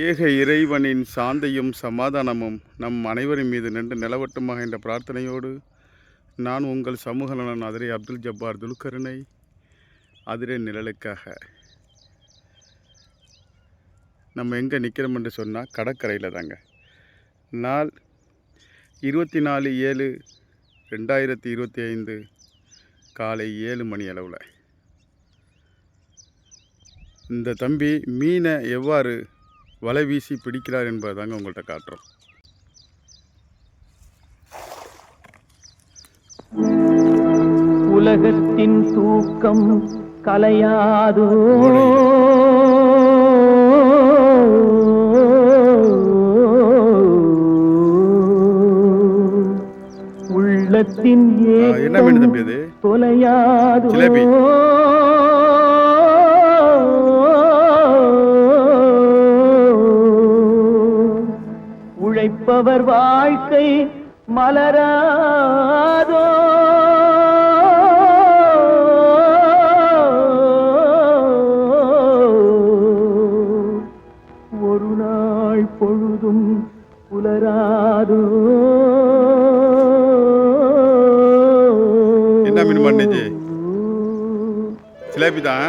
ஏக இறைவனின் சாந்தையும் சமாதானமும் நம் அனைவரின் மீது நின்று நிலவட்டுமாக என்ற பிரார்த்தனையோடு நான் உங்கள் சமூக நலன் அதிரை அப்துல் ஜப்பார் துல்கருணை அதிரை நிழலுக்காக. நம்ம எங்கே நிற்கிறோம் என்று சொன்னால் கடற்கரையில் தாங்க. நாள் இருபத்தி நாலு ஏழு ரெண்டாயிரத்தி இருபத்தி ஐந்து காலை ஏழு மணி அளவில். இந்த தம்பி மீனை எவ்வாறு வலை வீசி பிடிக்கிறார் என்பதை தாங்க உங்கள்கிட்ட காட்டுறோம். உலகத்தின் தூக்கம் கலையாதோ. உள்ளத்தின் என்ன மீன் தம்பி அது? தொலையாதோ. ஜிலேபி. வாழ்க்கை மலராதோ? ஒரு நாள் பொழுதும் புலராதோ என்ன மின் பண்ணிச்சு சிலேபி தான்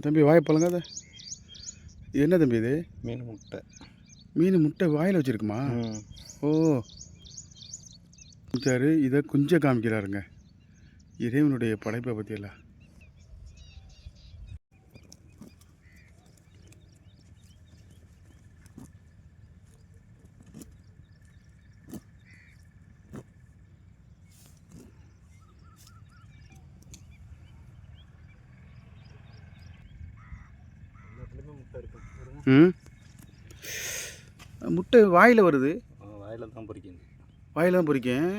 தம்பி வாய் பழங்காத. என்ன தம்பி இது? மீன் முட்டை. மீன் முட்டை வாயில் வச்சுருக்குமா? ஓ. சார் இதை குஞ்ச காமிக்கிறாருங்க. இறைவனுடைய படைப்பை பற்றியெல்லாம் முட்டை இருக்கு ம். முட்டை வாயில் வருது. வாயில் தான் பொரிக்கும் வாயில் தான் பொறிக்கேன்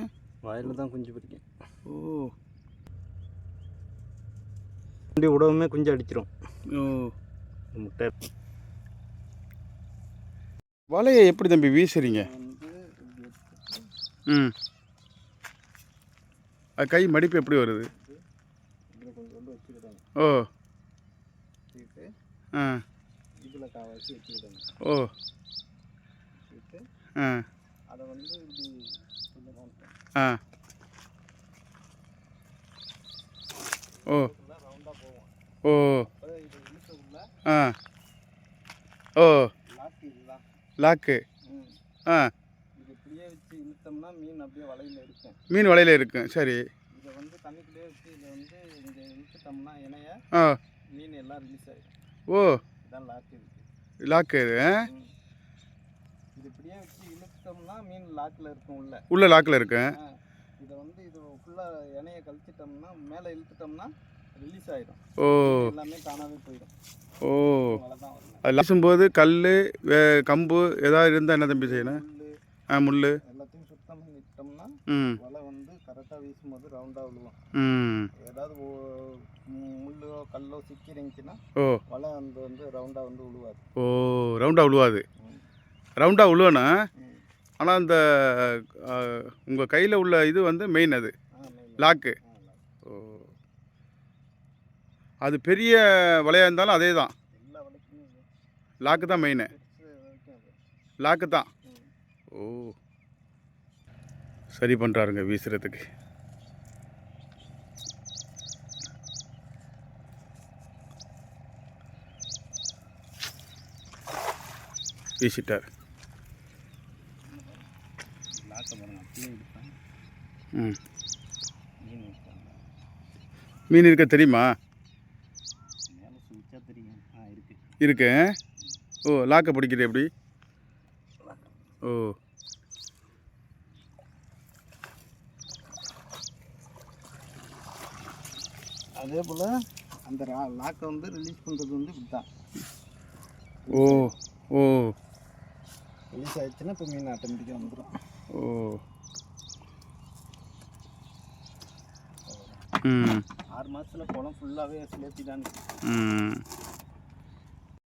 வாயில் தான் குஞ்சு பொரிக்கும் ஓ. வண்டி உடவுமே குஞ்சு அடிச்சிரும். ஓ. முட்டை. வலையை எப்படி தம்பி வீசுறீங்க? ம். அது கை மடிப்பு எப்படி வருது? ஓ. ஆ. இதில் கா வச்சு வச்சுக்கிட்டாங்க ஓ. வச்சுட்டு ஆ. அதை வந்து இப்படி கொஞ்சம் ஆ. ஓ. ரவுண்டாக போவோம். ஓ. இது இழுக்கக்குள்ள ஆ. ஓ. லாக்கு இதுதான். லாக்கு ஆ. இது இப்படியே வச்சு இழுத்தோம்னா மீன் அப்படியே வலையில் இருக்கும். மீன் வலையில் இருக்கும். சரி. இதை வந்து தண்ணிக்குள்ளேயே வச்சு இதை வந்து இங்கே இழுத்துட்டோம்னா இணைய ஆ. மீன் எல்லாம் ரிலீஸ் ஆகிடும் ஓ. இதான் லாக்கு இருக்கு லாக்கு இது இப்படியே வச்சு இழுத்தோம்னா மீன் லாக்கில் இருக்கும் உள்ள உள்ள லாக்கில் இருக்கும் ஆ, இதை வந்து இது ஃபுல்லாக இணைய கழிச்சிட்டோம்னா மேலே இழுத்துட்டோம்னா ரிலீஸ் ஆகிடும் ஓ. எல்லாமே தானாகவே போயிடும். ஓ. அது லாசும்போது கல் கம்பு ஏதாவது இருந்தால் என்ன தம்பி செய்யணும்? ஆ முள் ம். வலை வந்து கரெக்டாக வீசும்போது ரவுண்டாக விழுவும். ஏதாவது முள்ளோ கல்லோ சிக்கி இருந்துச்சுன்னா ஓ. வலை வந்து வந்து ரவுண்டாக வந்து விழுவாது ஓ ரவுண்டாக விழுவாது. ரவுண்டாக விழுவணும் ம். ஆனால் அந்த உங்கள் கையில் உள்ள இது வந்து மெயின் அது. லாக்கு. ஓ. அது பெரிய வலையாக இருந்தாலும் அதே தான். லாக்கு தான் மெயின் லாக்கு தான். ஓ. சரி பண்ணுறாருங்க வீசுகிறதுக்கு வீசிட்டார். ம். மீன் இருக்க தெரியுமா? இருக்கு. இருக்கு ஓ லாக்கை பிடிக்கிறது எப்படி? ஓ. அதே போல் அந்த லாக்கை வந்து ரிலீஸ் பண்ணுறது வந்து இப்படி தான் ஓ ஓ. ரிலீஸ் ஆயிடுச்சுன்னா இப்போ மீன் ஆட்டோமேட்டிக்காக வந்துடும் ஓ. ஆறு மாதத்தில் குளம் ஃபுல்லாகவே ஸ்லேப்பி தான்.